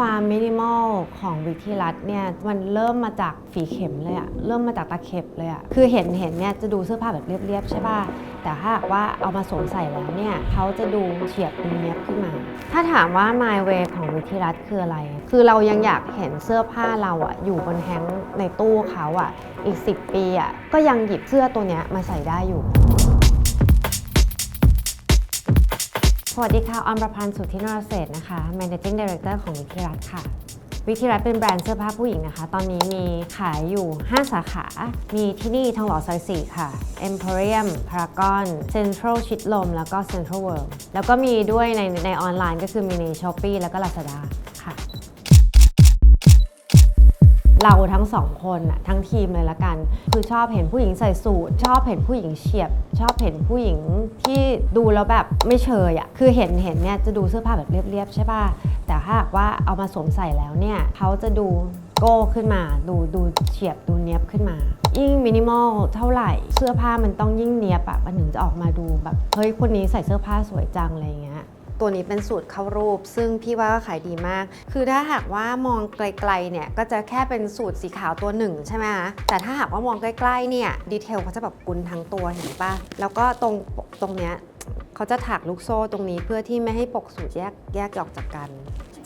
ความมินิมอลของวิธีรัตน์เนี่ยมันเริ่มมาจากฝีเข็มเลยอะเริ่มมาจากตะเข็บเลยอะคือเห็นเห็นเนี่ยจะดูเสื้อผ้าแบบเรียบๆใช่ป่ะแต่ถ้าหากว่าเอามาสวมใส่แล้วเนี่ยเขาจะดูเฉียบดูเนียบขึ้นมา ถ้าถามว่า my way ของวิธีรัตน์คืออะไร คือเรายังอยากเห็นเสื้อผ้าเราอะอยู่บนแฮงก์ในตู้เขาอะอีก 10 ปีอะก็ยังหยิบเสื้อตัวเนี้ยมาใส่ได้อยู่ วัสดีค่ะ ออมประพันธ์สุทธินรเศษนะคะ Managing Director ของวิธีรัตค่ะ วิธีรัตเป็นแบรนด์เสื้อผ้าผู้หญิงนะคะ ตอนนี้มีขายอยู่ 5 สาขา มีที่นี่ทองหล่อซอย4ค่ะ Emporium Paragon Central ชิดลม แล้วก็ Central World แล้วก็มีด้วยในในออนไลน์ก็คือมีใน Shopee แล้วก็ Lazada ค่ะ เราทั้งสองคนน่ะทั้งทีมเลยละกัน คือชอบเห็นผู้หญิงใส่สูทชอบเห็นผู้หญิงเฉียบ ชอบเห็นผู้หญิงที่ดูแล้วแบบไม่เชยอะคือเห็นเห็นเนี่ยจะดูเสื้อผ้าแบบเรียบๆใช่ป่ะแต่ถ้าหากว่าเอามาสวมใส่แล้วเนี่ยเขาจะดูโก้ขึ้นมา ดูดูเฉียบดูเนียบขึ้นมา ยิ่งมินิมอลเท่าไหร่ เสื้อผ้ามันต้องยิ่งเนียบอะมันถึงจะออกมาดูแบบเฮ้ยคนนี้ใส่เสื้อผ้าสวยจังอะไรอย่างเงี้ย ตัวนี้เป็นสูตรเข้ารูป ซึ่งพี่ว่าก็ขายดีมาก คือถ้าหากว่ามองไกลๆเนี่ยก็จะแค่เป็นสูตรสีขาวตัวหนึ่งใช่ไหมคะแต่ถ้าหากว่ามองใกล้ๆเนี่ยดีเทลเขาจะแบบกุนทั้งตัวเห็นปะแล้วก็ตรงตรงเนี้ยเขาจะถักลูกโซ่ตรงนี้เพื่อที่ไม่ให้ปกสูตรแยกแยกออกจากกัน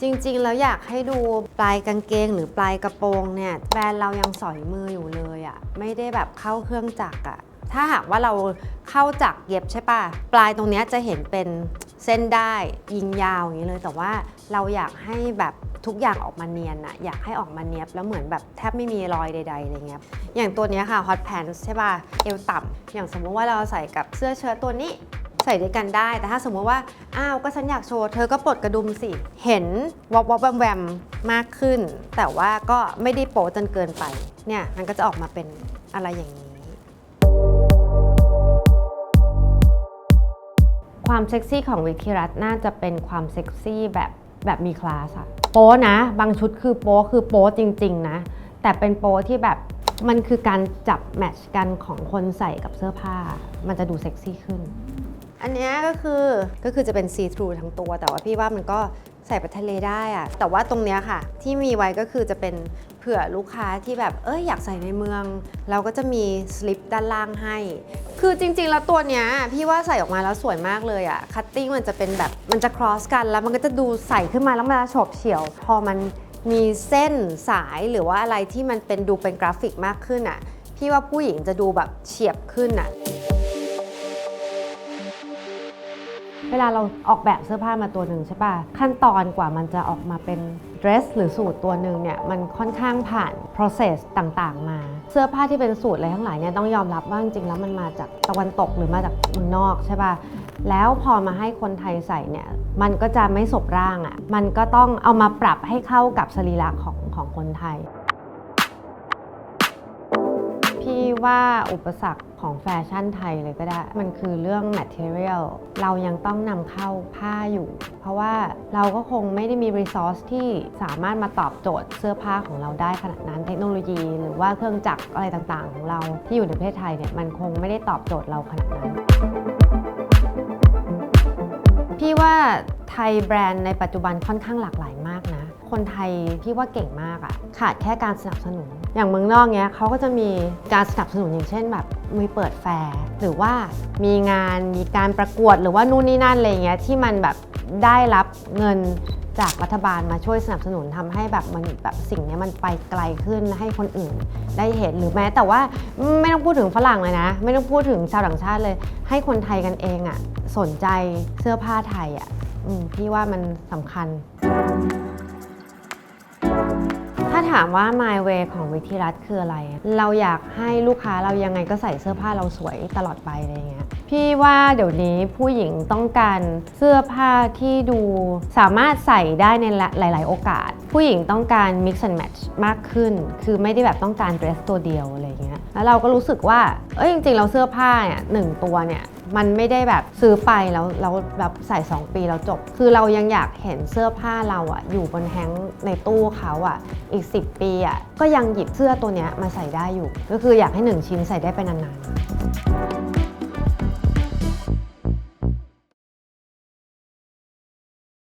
จริงๆ แล้วอยากให้ดูปลายกางเกงหรือปลายกระโปรงเนี่ยแบรนด์เรายังสอยมืออยู่เลยอะไม่ได้แบบเข้าเครื่องจักรอะ ถ้าหากว่าเราเข้าจักเย็บใช่ปะปลายตรงเนี้ยจะเห็นเป็นเส้นได้ยิงยาวอย่างนี้เลย แต่ว่าเราอยากให้แบบทุกอย่างออกมาเนียนอะอยากให้ออกมาเนียบแล้วเหมือนแบบแทบไม่มีรอยใดๆอะไรเงี้ย อย่างตัวเนี้ยค่ะ hot pants ใช่ปะเอวต่ำอย่างสมมุติว่าเราใส่กับเสื้อเชิ้ตตัวนี้ใส่ด้วยกันได้ แต่ถ้าสมมติว่า อ้าว ก็ฉันอยากโชว์ เธอก็ปลดกระดุมสิ เห็นวอบวอบแวมแวมมากขึ้น แต่ว่าก็ไม่ได้โป๊จนเกินไป เนี่ย มันก็จะออกมาเป็นอะไรอย่างนี้ ความเซ็กซี่ของวิคิรัตน์น่าจะเป็นความเซ็กซี่แบบแบบมีคลาสอะโป๊นะ บางชุดคือโป๊คือโป๊จริง ๆ นะ แต่เป็นโป๊ที่แบบมันคือการจับแมทช์กันของคนใส่กับเสื้อผ้า มันจะดูเซ็กซี่ขึ้น อันนี้ก็คือก็คือจะเป็นซีทรูทั้งตัว แต่ว่าพี่ว่ามันก็ใส่ไปทะเลได้อะแต่ว่าตรงเนี้ยค่ะ ที่มีไว้ก็คือจะเป็น ผื่อลูกค้าที่แบบเอ้ยอยากใส่ในเมือง เราก็จะมีสลิปด้านล่างให้ คือจริงๆ แล้วตัวเนี้ยพี่ว่าใส่ออกมาแล้วสวยมากเลยอะคัตติ้งมันจะเป็นแบบมันจะ cross กันแล้วมันก็จะดูใส่ขึ้นมาแล้วมันจะฉบเฉี่ยว พอมันมีเส้นสายหรือว่าอะไรที่มันเป็นดูเป็นกราฟิกมากขึ้นอะพี่ว่าผู้หญิงจะดูแบบเฉียบขึ้นอะเวลาเราออกแบบเสื้อผ้ามาตัวหนึ่งใช่ป่ะขั้นตอนกว่ามันจะออกมาเป็น ดรสหรือสูตรตัวหนึ่งเนี่ยมันค่อนข้างผ่าน process ต่างๆ มา เสื้อผ้าที่เป็นสูตรอะไรทั้งหลายเนี่ยต้องยอมรับว่าจริงๆแล้วมันมาจากตะวันตกหรือมาจากเมืองนอกใช่ป่ะแล้วพอมาให้คนไทยใส่เนี่ยมันก็จะไม่สบร่างอะ่ะมันก็ต้องเอามาปรับให้เข้ากับสรีระของของคนไทย พี่ว่าอุปสรรค ของแฟชั่นไทยเลยก็ได้ มันคือเรื่อง material เรายังต้องนำเข้าผ้าอยู่ เพราะว่าเราก็คงไม่ได้มี resource ที่สามารถมาตอบโจทย์เสื้อผ้าของเราได้ขนาดนั้นเทคโนโลยี หรือว่าเครื่องจักรอะไรต่างๆ ของเราที่อยู่ในประเทศไทยเนี่ยมันคงไม่ได้ตอบโจทย์เราขนาดนั้นพี่ว่าไทยแบรนด์ในปัจจุบันค่อนข้างหลากหลายมากนะ คนไทยพี่ว่าเก่งมากอะขาดแค่การสนับสนุน อย่างเมืองนอกเนี้ยเขาก็จะมีการสนับสนุนอย่างเช่นแบบมีเปิดแฟร์หรือว่ามีงานมีการประกวดหรือว่านู่นนี่นั่นอะไรเงี้ยที่มันแบบได้รับเงินจากรัฐบาลมาช่วยสนับสนุนทำให้แบบมันแบบสิ่งเนี้ยมันไปไกลขึ้นให้คนอื่นได้เห็นหรือแม้แต่ว่าไม่ต้องพูดถึงฝรั่งเลยนะ ไม่ต้องพูดถึงชาวต่างชาติเลย ให้คนไทยกันเองอะสนใจเสื้อผ้าไทยอะอืมพี่ว่ามันสำคัญ ถ้าถามว่า my way ของวิธีรัตคืออะไร เราอยากให้ลูกค้าเรายังไงก็ใส่เสื้อผ้าเราสวยตลอดไปอะไรเงี้ย พี่ว่าเดี๋ยวนี้ผู้หญิงต้องการเสื้อผ้าที่ดูสามารถใส่ได้ในหลาย ๆ โอกาส ผู้หญิงต้องการ mix and match มากขึ้น คือไม่ได้แบบต้องการ dress ตัวเดียวอะไรเงี้ย แล้วเราก็รู้สึกว่า เอ้ยจริงๆ เราเสื้อผ้าเนี่ยหนึ่งตัวเนี่ยมันไม่ได้แบบซื้อไปแล้วเราแบบใส่ 2 ปีแล้วจบ คือเรายังอยากเห็นเสื้อผ้าเราอะอยู่บนแฮงก์ในตู้เขาอะอีก 10 ปีอะก็ยังหยิบเสื้อตัวเนี้ยมาใส่ได้อยู่ ก็คืออยากให้ 1 ชิ้นใส่ได้ไปนานๆ